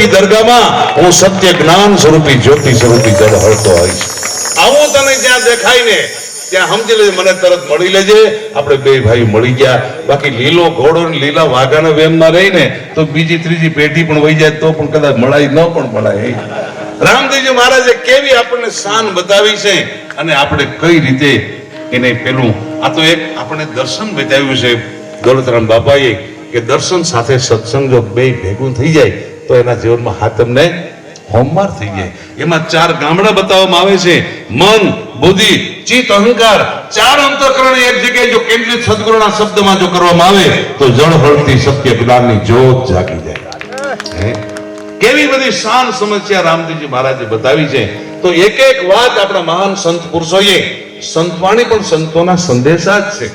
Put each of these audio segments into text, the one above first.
રૂપી દરગાહમાં હું સત્ય જ્ઞાન સ્વરૂપી જ્યોતિ સ્વરૂપી જળ હળતો હોઈશ આવું તને જ્યાં દેખાય ને ત્યાં સમજી લેજે, મને તરત મળી લેજે. આપણે બે ભાઈ મળી ગયા. બાકી લીલો ઘોડો ને લીલા વાઘાના વેમમાં રહીને તો બીજી ત્રીજી પેઢી પણ વહી જાય તો પણ કદાચ મળાય ન પણ મળાય રામદેવજી મહારાજે કેવી આપણને શાન બતાવી છે અને આપણે કઈ રીતે એને પેલું, આ તો એક આપણે દર્શન બતાવ્યું છે. દોલતરામ બાપાએ કે દર્શન સાથે સત્સંગ જો બે ભેગું થઈ જાય. તો એના જીવનમાં હાથમને હોમવાર થઈ જાય એમાં ચાર ગામડા બતાવવામાં આવે છે. મન, બુદ્ધિ, ચિત્ત, અહંકાર, ચાર અંતકરણ એક જગ્યાએ જો કેન્દ્રિત સદગુરુના શબ્દમાં જો કરવામાં આવે, તો જળ હળતી સત્ય જ્ઞાનની જોત જાગી જાય. કેવી બધી શાન સમસ્યા રામદેવજી મહારાજે બતાવી છે. તો એક એક વાત આપણા મહાન સંત પુરુષોએ સંતવાણી પણ સંતોના સંદેશા જ છે.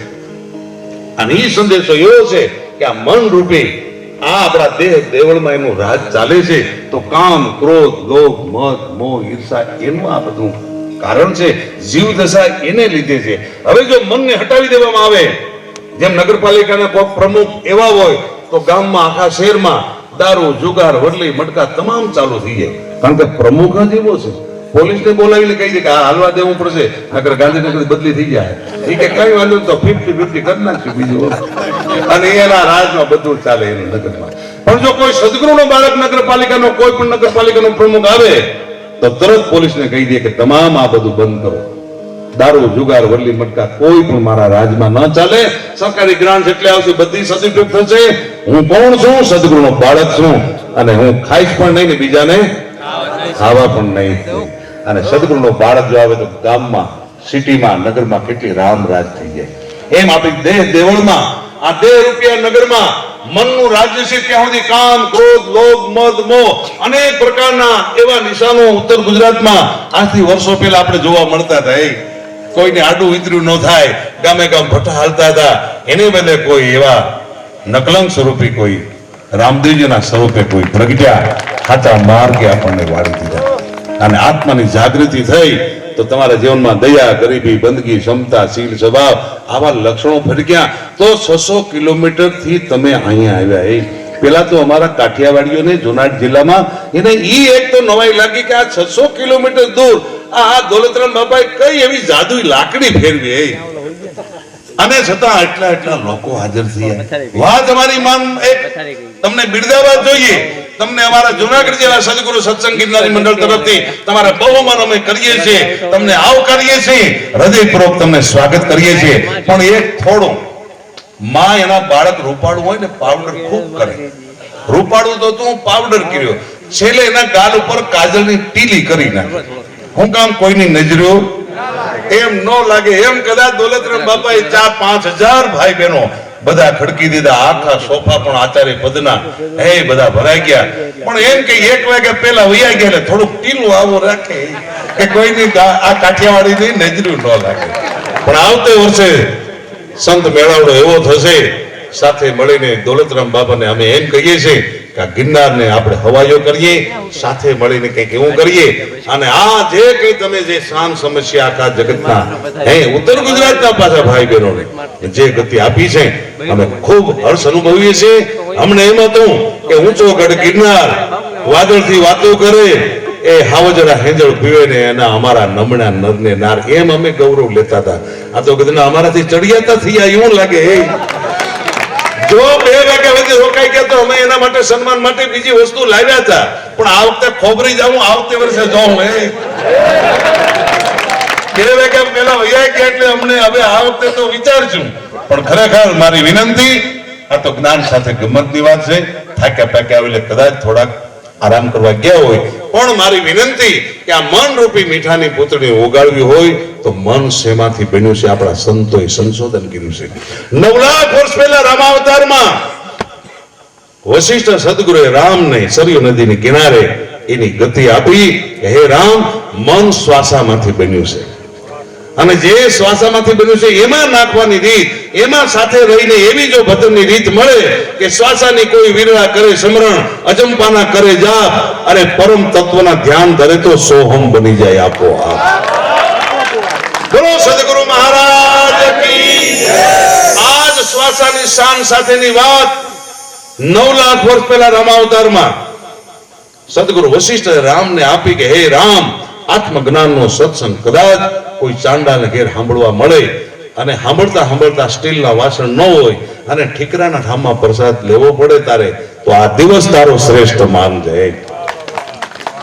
અને એ સંદેશો એવો છે કે આ મન રૂપી આ આપણા દેહ દેવળમાં એનું રાજ ચાલે છે, તો કામ, ક્રોધ, લોભ, મદ, મોહ, ઈર્ષા એનું આ બધું કારણ છે જીવ દશા એને લીધે છે. હવે જો મનને હટાવી દેવામાં આવે, જેમ નગરપાલિકાના કોઈક પ્રમુખ એવા હોય, તો ગામમાં, આખા શહેરમાં દારૂ, જુગાર, વડલી, મટકા તમામ ચાલુ થઈ જાય. કારણ કે પ્રમુખ જ એવો છે. પોલીસને બોલાવીને કહી દે કે હાલવા દેવું પડશે, નકર ગાંધીનગર બદલી થઈ જાય. એ કે કઈ વાંધો તો ફિફ્ટી ફિફ્ટી કરી નાખશું બીજું અને એના રાજમાં બધું ચાલે એનું નગરમાં. પણ જો કોઈ સદગુરુનો બાળક નગરપાલિકાનો, કોઈ પણ નગરપાલિકાનો પ્રમુખ આવે, તો તરત પોલીસને કહી દે કે તમામ આ બધું બંધ કરો. દારૂ, જુગાર, વરલી, મટકા કોઈ પણ મારા રાજમાં ન ચાલે. સરકારી ગ્રાન્ટ એટલે આવશે, બધી સર્ટિફિકેટ થશે. હું કોણ છું? સદગુરુનો બાળક છું. અને હું ખાઈશ પણ નહીં ને બીજાને, ખાવા પણ નહીં. અને સદગુરુનો બાળક જો આવે તો ગામમાં, સિટીમાં, નગરમાં કેટલી રામ રાજ થઈ જાય. એમ આપણી દેહ દેવળમાં, આ દેહ રૂપિયા નગરમાં, મનનું રાજ્ય છે ત્યાં સુધી કામ, ક્રોધ, લોભ, મદ, મોહ, અનેક પ્રકારના એવા નિશાનો ઉત્તર ગુજરાતમાં આજથી વર્ષો પહેલા આપણે જોવા મળતા હતા. કોઈને આડું વિતર્યું ન થાય, ગામે ગામ ભઠ્ઠા હાલતા હતા. એને બદલે કોઈ એવા નકલંક સ્વરૂપી કોઈ રામદેવજીના સ્વરૂપે કોઈ પ્રગટ્યા ખાતા માર્ગે આપણને વાળી દીધા. અને આત્માની જાગૃતિ થઈ તો તમારા જીવનમાં દયા ગરીબી બંદગી ક્ષમતા શીલ સ્વભાવ આવા લક્ષણો ફરક્યા તો છસો કિલોમીટરથી તમે અહીંયા આવ્યા. એ પેલા તો અમારા કાઠિયાવાડીઓને જુનાગઢ જિલ્લામાં એને ઈ એક તો નવાઈ લાગી કે આ છસો કિલોમીટર દૂર આ દોલતરામ બાપાએ કઈ એવી જાદુ લાકડી ફેરવી એ. અને છતાં આટલા એટલા લોકો હાજર થયા. વાત તમારી માન એક તમને બિરદાવવા જોઈએ. તમને અમારા જુનાગઢ જિલ્લા સદગુરુ સત્સંગ ગિરનારી મંડળ તરફથી તમારા બહુમાન અમે કરીએ છીએ. તમને આવકારીએ છીએ. હૃદયપૂર્વક તમને સ્વાગત કરીએ છીએ. પણ એક થોડું, માં એના બાળક રૂપાળું હોય ને પાવડર ખૂબ કરે. રૂપાળું તો તું પાવડર કર્યો. છેલ્લે એના ગાલ ઉપર કાજલની ટીલી કરી નાખે. હું કામ કોઈની નજરો? એમ ન લાગે. એમ કદાચ દોલતરામ બાપાએ ચાર પાંચ હજાર ભાઈ બહેનો બધા ખડકી દીધા, આખા સોફા પણ આચાર્ય પદના. હે, બધા ભરાઈ ગયા. પણ એમ કે એક વાગ્યા પેલા વૈયા ગયા એટલે થોડુંક ટીલું આવું રાખે. કે કોઈની આ આ કાઠિયાવાડીની નજરું ન લાગે. પણ આવતે વર્ષે સંત મેળાવડો એવો થશે, સાથે મળીને દોલતરામ બાબાને અમે એમ કહીએ છીએ કે આ ગિરનારને આપણે હવાયો કરીએ સાથે મળીને કંઈક એવું કરીએ. અને આ જે કંઈ તમે જે શાન સમસ્યા આખા જગતના હે ઉત્તર ગુજરાતના પાછા ભાઈ બહેનોને જે ગતિ આપી છે અમે ખૂબ હર્ષ અનુભવીએ છીએ. અમને એમ હતું કે ઊંચો ગઢ ગિરનાર વાદળથી વાતો કરે એ હાવજરા હેંજળ પીવે ને એના અમારા નમણા નરને નાર. એમ અમે ગૌરવ લેતા હતા. આ તો કદાચ અમારાથી ચડિયાતા થયા એવું લાગે એ જો બે વાગ્યા લગી રોકાઈ ગયા તો અમે એના માટે સન્માન માટે બીજી વસ્તુ લાવ્યા હતા. પણ આ વખતે ખોબરી જાઉં આવતે વર્ષે જાઉં એ બે વાગ્યા પેલા વૈયા ગયા એટલે અમને હવે આ વખતે તો વિચારજું. પણ ખરેખર મારી વિનંતી, આ તો જ્ઞાન સાથે ગમતની વાત છે. થાક્યા પાક્યા આવેલે કદાચ થોડાક આરામ કરવા ગયા હોય, પણ મારી વિનંતી કે આ મન રૂપી મીઠાની પૂતળી ઓગાળવી હોય, તો મન શેમાંથી બન્યું છે? આપણા સંતોએ સંશોધન કર્યું છે. નવ લાખ વર્ષ પહેલા રામાવતારમાં વશિષ્ઠ સદગુરુએ રામને સરયુ નદીની કિનારે એની ગતિ આપી હે રામ, મન શ્વાસામાંથી બન્યું છે. અને જે શ્વાસામાંથી બન્યું છે, એમાં નાખવાની રીત, એમાં સાથે રહીને એવી જો ભજનની રીત મળે કે શ્વાસાની કોઈ વિરળા કરે સમરણ, અજંપાના કરે જાપ અને પરમ તત્વના ધ્યાન ધરે તો સોહમ બની જાય આપો આપ બોલો સદગુરુ મહારાજ આજ શ્વાસાની શાન સાથેની વાત નવ લાખ વર્ષ પહેલા રામાવતારમાં. સદગુરુ વશિષ્ઠ રામને આપી કે, હે રામ, આત્મજ્ઞાનનો સત્સંગ કદાચ કોઈ ચાંડાને ઘેર સાંભળવા મળે અને સાંભળતા સાંભળતા સ્ટીલના વાસણ ન હોય અને ઠીકરાના ઠામમાં પ્રસાદ લેવો પડે તારે, તો આ દિવસ તારો શ્રેષ્ઠ માનજે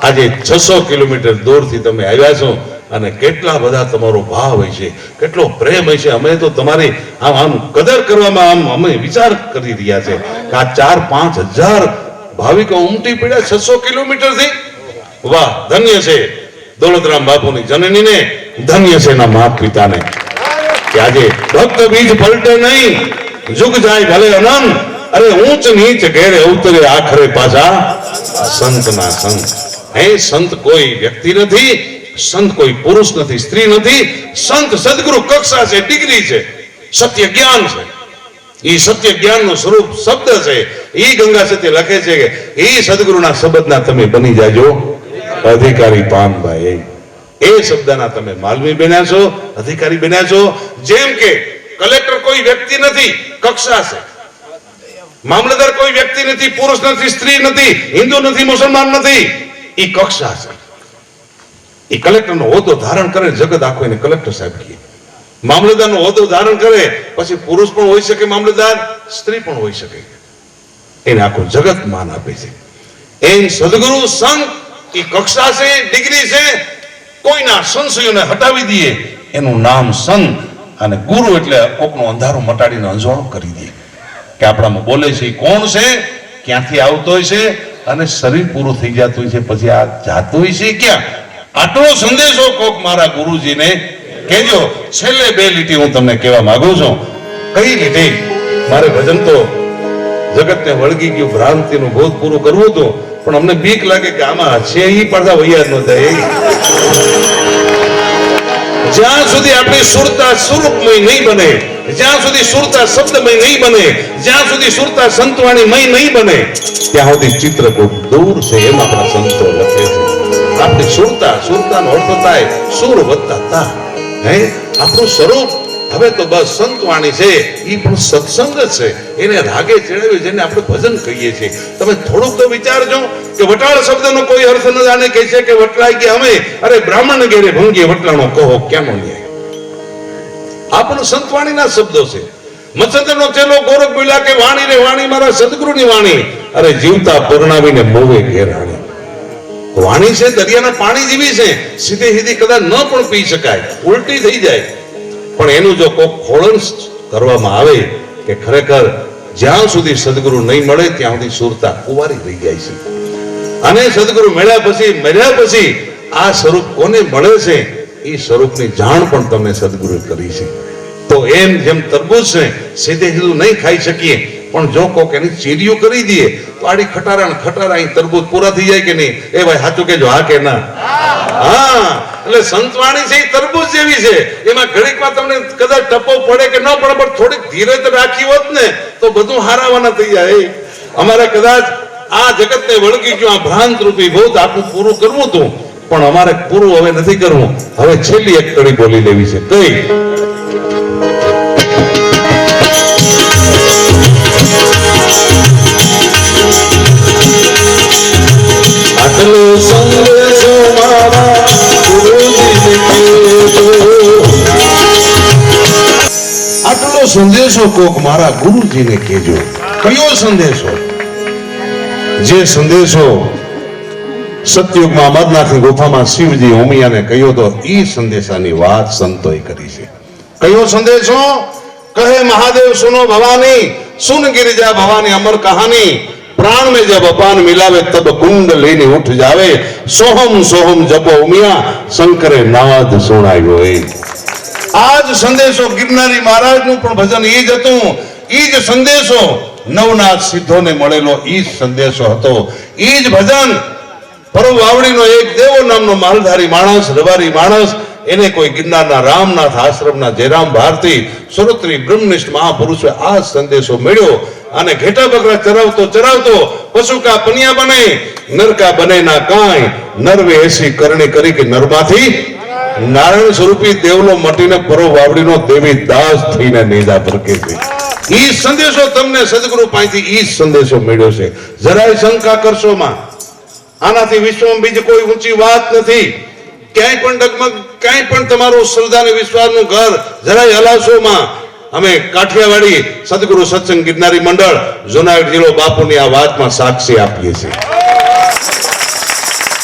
આજે છસો કિલોમીટર દૂરથી તમે આવ્યા છો અને કેટલા બધા તમારો ભાવ હોય છે, કેટલો પ્રેમ હોય છે. અમે તો તમારી આમ આમ કદર કરવામાં આમ અમે વિચાર કરી રહ્યા છે કે આ ચાર પાંચ હજાર ભાવિકો ઉમટી પડ્યા છસો કિલોમીટરથી વાહ, ધન્ય છે. દોલતરામ બાપુની જનનીને ધન્ય છે એના મા પિતાને કે આજે ભક્ત બીજ પલટે નહીં, જુગ જાય ભલે અનંત. અરે ઊંચ નીચ ઘેરે ઉતરે આખરે પાછા સંતના સંત. હે સંત કોઈ વ્યક્તિ નથી, સંત કોઈ પુરુષ નથી, સ્ત્રી નથી. સંત સદગુરુ કક્ષા છે, ડિગ્રી છે, સત્ય જ્ઞાન છે. એ સત્ય જ્ઞાનનું સ્વરૂપ શબ્દ છે. એ ગંગા સત્ય લખે છે કે એ સદગુરુના શબ્દના તમે બની જાજો. અધિકારી પાનભાઈ. એ શબ્દના તમે માલવી બન્યા છો, અધિકારી બન્યા છો. જેમ કે કલેક્ટર કોઈ વ્યક્તિ નથી, કક્ષા છે. મામલતદાર કોઈ વ્યક્તિ નથી, પુરુષ નથી, સ્ત્રી નથી, હિન્દુ નથી, મુસલમાન નથી એ કક્ષા છે. એ કલેક્ટરનો હોદ્દો ધારણ કરે, જગત આખો એને કલેક્ટર સાહેબ કહે. મામલતદારનો હોદ્દો ધારણ કરે, પછી પુરુષ પણ હોઈ શકે મામલતદાર, સ્ત્રી પણ હોઈ શકે. એને આખું જગત માન આપે છે. એમ સદગુરુ સંત એ કક્ષા છે, ડિગ્રી છે કોઈના સંશયોને હટાવી દઈએ, એનું નામ સંત અને ગુરુ એટલે કોકનું અંધારું મટાડીને અંજવાળું કરી દઈએ. કે આપણામાં બોલે છે કોણ છે, ક્યાંથી આવતો છે, અને શરીર પૂરું થઈ જતું છે, પછી આ જાતું છે ક્યાં? આટલો સંદેશો કોક મારા ગુરુજીને કહેજો, છેલ્લે બે લીટી હું તમને કહેવા માંગુ છું. કઈ લીટી? મારે ભજન તો જગતને વળગી ગયું, ભ્રાંતિનું બોધ પૂરું કરવું હતું. પણ અમને બીક લાગે કે આમાં છે એ પડદા વૈયા ન થાય જ્યાં સુધી આપણી સુરતા સ્વરૂપમય નહીં બને, જ્યાં સુધી સુરતા શબ્દમય નહીં બને, જ્યાં સુધી સુરતા સંતવાણીમય નહીં બને, ત્યાં સુધી ચિત્રકૂટ દૂર છે એમ આપણા સંતો લખે છે. આપણી સુરતા, સુરતાનો અર્થ થાય, સુર વત્તા તા. હે? આપણું સ્વરૂપ હવે તો બસ સંતવાણી છે. એ પણ સત્સંગ છે. એને રાગે ચડાવી જેને આપણે ભજન કહીએ છીએ. તમે થોડુંક તો વિચારજો કે વટાળ શબ્દનો કોઈ અર્થ ન જાણે કે છે કે વટલાઈ ગયા અમે. અરે બ્રાહ્મણ ઘેરે ભંગીએ વટલાણો, કહો કેમ ન્યાય? આ પણ સંતવાણીના શબ્દો છે. મચ્છંદરનો ચેલો ગોરખ બોલ્યા કે વાણી રે વાણી, મારા સદગુરુની વાણી. અરે જીવતા પરણાવીને મોવે ઘેરાણી. વાણી છે, દરિયાના પાણી જેવી છે. સીધે સીધી કદાચ ન પણ પી શકાય. ઉલટી થઈ જાય. પણ એનું જો કોઈ ખોળણ કરવામાં આવે કે ખરેખર જ્યાં સુધી સદગુરુ નહીં મળે, ત્યાં સુધી સુરતા કુવારી રહી જાય છે. અને સદગુરુ મળ્યા પછી મળ્યા પછી આ સ્વરૂપ કોને મળે છે? એ સ્વરૂપની જાણ પણ તમને સદગુરુ કરી છે. તો એમ જેમ તરબૂચ છે, સીધે સીધું નહીં ખાઈ શકીએ. પણ જો કોક એની ચીરીઓ કરી દઈએ, તો આડી ખટારા ખટારા અહીં તરબૂજ પૂરા થઈ જાય કે નહીં? એ ભાઈ સાચું કેજો હા કે ના? હા. એટલે સંતવાણી છે એ તરબૂજ જેવી છે. એમાં ઘડીકમાં તમને કદાચ ટપો પડે કે ન પડે, પણ થોડીક ધીરજ રાખી હોત ને, તો બધું હારાવાના થઈ જાય. અમારે કદાચ આ જગતને વળગી ગયું, આ ભ્રાંત રૂપી ભૂત આપણું પૂરું કરવું હતું, પણ અમારે પૂરું હવે નથી કરવું. હવે છેલ્લી એક કડી બોલી લેવી છે. કઈ? આટલો સંદેશો મારા કહેજો કોક મારા ગુરુજીને કહેજો. કયો સંદેશો? જે સંદેશો સતયુગમાં અમરનાથની ગુફામાં શિવજી હોમિયાને કહ્યો તો એ સંદેશાની વાત સંતોએ કરી છે. કયો સંદેશો? કહે મહાદેવ સુનો ભવાની સુન ગિરિજા ભવાની અમર કહાની પ્રાણ મેં જબ અપાન મિલાવે તબ કુંડ લઈને ઉઠ જાવે, સોહમ સોહમ જપો ઉમિયા, શંકરે નાદ સુણાયો એ. આ જ સંદેશો ગિરનારી મહારાજનું પણ ભજન એ જ હતું. એ જ સંદેશો નવનાથ સિદ્ધોને મળેલો એ જ સંદેશો હતો. એ જ ભજન પરમ વાવડીનો એક દેવો નામનો માલધારી માણસ રવારી માણસ, એને કોઈ ગિરનારના રામનાથ આશ્રમના જયરામ ભારતી સુરતની બ્રહ્મનિષ્ઠ મહાપુરુષે આ સંદેશો મળ્યો અને ઘેટા બકરા ચરાવતો ચરાવતો પશુ કા પનિયા બને, નરકા બને ના કાંઈ નરવે એસી કરણી કરી કે નરમાંથી નારાયણ સ્વરૂપી દેવલો મટીને પરો વાવડીનો દેવી દાસ થઈને નેજા પ્રકે છે. ઈ સંદેશો તમને સદગુરુ પાસેથી ઈ સંદેશો મળ્યો છે. જરાય શંકા કરશો માં. આનાથી વિશ્વમાં બીજી કોઈ ઊંચી વાત નથી. ક્યાંય પણ ડગમગ, ક્યાંય પણ તમારું શ્રદ્ધા અને વિશ્વાસનું ઘર જરાય હલાવશોમાં અમે કાઠિયાવાડી સદગુરુ સત્સંગ ગિરનારી મંડળ જુનાગઢ જિલ્લો બાપુની આ વાતમાં સાક્ષી આપીએ છીએ.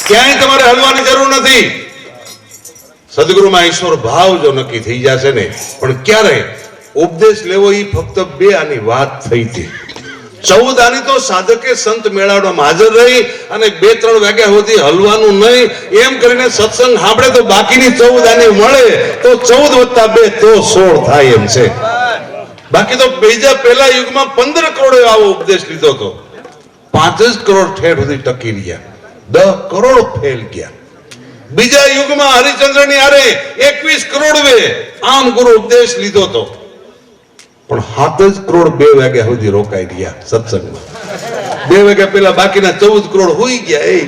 ક્યાંય તમારે હલવાની જરૂર નથી. સદગુરુમાં ઈશ્વર ભાવ જો નક્કી થઈ જશે ને, પણ ક્યારે? ઉપદેશ લેવો એ ફક્ત બે આની વાત થઈ હતી ચૌદ આની તો સાધકે સંત મેળાવડામાં હાજર રહી અને બે ત્રણ વાગ્યા સુધી હલવાનું નહીં. એમ કરીને સત્સંગ સાંભળે તો બાકીની ચૌદ આની મળે. તો ચૌદ વત્તા બે તો સોળ થાય એમ છે. બાકી તો બીજા પહેલા યુગમાં પંદર કરોડ આવો ઉપદેશ લીધો હતો પાંચ જ કરોડ ઠેર સુધી ટકી રહ્યા. દસ કરોડ ફેલ ગયા. બીજા યુગમાં હરિચંદ્રની આરે એકવીસ કરોડ વે આમ ગુરુ ઉપદેશ લીધો હતો. પણ સાત જ કરોડ બે વાગ્યા સુધી રોકાઈ ગયા સત્સંગમાં. બે વાગ્યા પેલા બાકીના ચૌદ કરોડ હોઈ ગયા એ.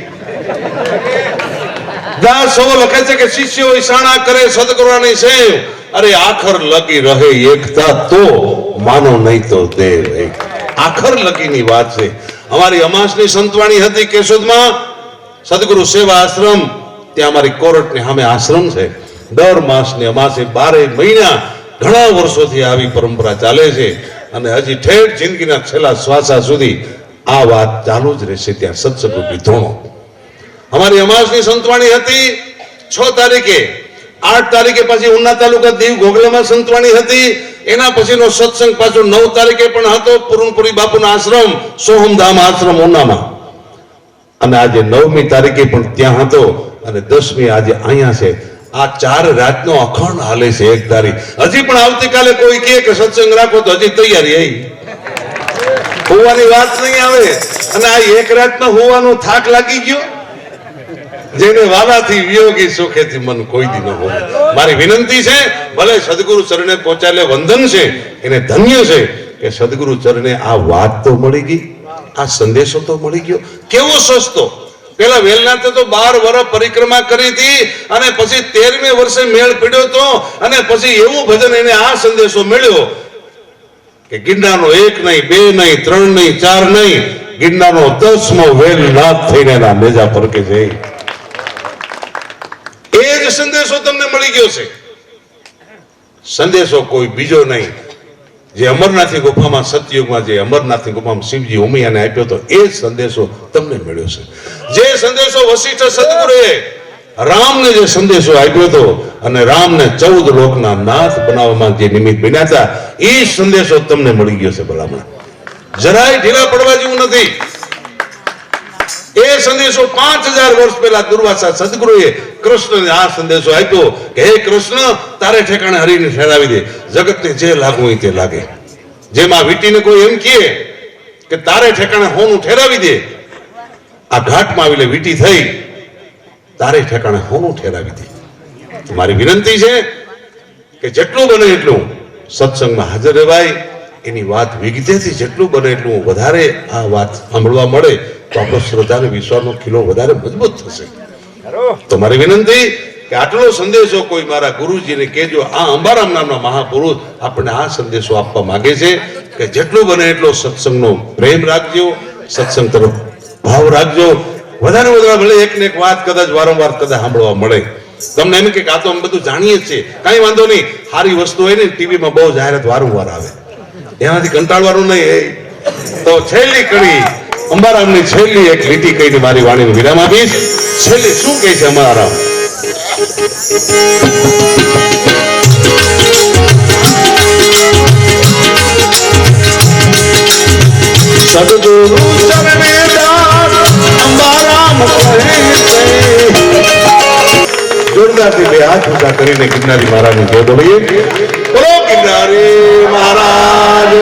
દાસો લખે છે કે શિષ્યો ઈશાણા કરે, સદગુરુની સેવ. અરે આખર લગી રહે એકતા તો માનો નહીં તો દેવ આખર લગીની વાત છે. અમારી અમાસની સંતવાણી હતી કેશોદમાં. સદગુરુ સેવા આશ્રમ ત્યાં અમારી કોર્ટની સામે આશ્રમ છે. દર માસની અમાસે બારે મહિના ઘણા વર્ષોથી આવી પરંપરા ચાલે છે અને હજી ઠેઠ જિંદગીના છેલ્લા શ્વાસા સુધી આ વાત ચાલુ જ રહેશે ત્યાં સત્સંગરૂપી ધોણો અમારી અમાસની સંતવાણી હતી છ તારીખે. આઠ તારીખે પછી ઉના તાલુકા દીવ ગોગલામાં સંતવાણી હતી. એના પછીનો સત્સંગ પાછો નવ તારીખે પણ હતો પૂરણપુરી બાપુના આશ્રમ, સોહમધામ આશ્રમ ઉનામાં. અને આજે નવમી તારીખે પણ ત્યાં હતો. અને દસમી આજે અહીંયા છે. આ ચાર રાતનો અખંડ હાલે છે એક ધારી. હજી પણ આવતીકાલે કોઈ કહે કે સત્સંગ રાખો તો હજી તૈયારી આવી હોવાની વાત નહીં આવે. અને આ એક રાતનો હોવાનો થાક લાગી ગયો. જેને વાલાથી વિયોગી સુખેથી મન કોઈ દી ન હોય. મારી વિનંતી છે, ભલે સદગુરુ ચરણે પહોંચાડે વંદન છે, એને ધન્ય છે કે સદગુરુ ચરણે આ વાત તો મળી ગઈ, આ સંદેશો તો મળી ગયો. કેવો સસ્તો? પેલા વેલનાથે તો બાર વર્ષ પરિક્રમા કરી હતી અને પછી તેરમે વર્ષે મેળ પીડ્યો તો અને પછી એવું ભજન એને આ સંદેશો મળ્યો કે ગિરનારનો એક નહીં, બે નહીં, ત્રણ નહીં, ચાર નહીં, ગિરનારનો દસમો વેલનાથ થઈને એના મેજા પર કે જઈ એ જ સંદેશો તમને મળી ગયો છે. સંદેશો કોઈ બીજો નહીં. જે અમરનાથની ગુફામાં સતયુગમાં જે અમરનાથની ગુફામાં શિવજી ઉમિયાને આપ્યો હતો એ સંદેશો તમને મળ્યો છે. જે સંદેશો વશિષ્ઠ સદગુરુએ રામને જે સંદેશો આપ્યો હતો અને રામને ચૌદ લોકના નાથ બનાવવામાં જે નિમિત્ત બન્યા હતા, એ સંદેશો તમને મળી ગયો છે ભલામણ. જરાય ઢીલા પડવા જેવું નથી. એ સંદેશો પાંચ હજાર વર્ષ પહેલા દુર્વાસા સદગુરુએ કૃષ્ણને આ સંદેશો આપ્યો કે, હે કૃષ્ણ, તારે ઠેકાણે હરીને ઠેરાવી દે. જગતને જે લાગવું હોય તે લાગે. જેમાં વીટીને કોઈ એમ કહે કે, તારે ઠેકાણે હોનું ઠેરાવી દે. આ ઘાટમાં આવીને વીટી થઈ. તારે ઠેકાણે હોનું ઠેરાવી દે. મારી વિનંતી છે કે, જેટલું બને એટલું સત્સંગમાં હાજર રહેવાય. એની વાત વિગતેથી જેટલું બને એટલું વધારે આ વાત સાંભળવા મળે. આપણો શ્રદ્ધા અને વિશ્વાસનો કિલો વધારે મજબૂત થશે. તમારી મારી વિનંતી કે આટલો સંદેશો કોઈ મારા ગુરુજીને કહેજો. આ અંબારામ નામના મહાપુરુષ આપણને આ સંદેશો આપવા માંગે છે કે જેટલું બને એટલો સત્સંગનો પ્રેમ રાખજો સત્સંગ તરફ ભાવ રાખજો. વધારે વધારે ભલે એક ને એક વાત કદાચ વારંવાર કદાચ સાંભળવા મળે. તમને એમ કે આ તો અમે બધું જાણીએ છીએ. કાંઈ વાંધો નહીં. સારી વસ્તુ હોય ને ટીવીમાં બહુ જાહેરાત વારંવાર આવે. એનાથી કંટાળવાનું નહીં. તો છેલ્લી કડી અંબારામની છેલ્લી એક લીટી કહીને મારી વાણીનો વિરામ આપીશ. છેલ્લી શું કહે છે અંબારામ? અંબારામ જોરદારથી બે હાથ ઊંચા કરીને ગિરનારી મહારાજને જય બોલીએ બોલો, ગિરનારી મહારાજ.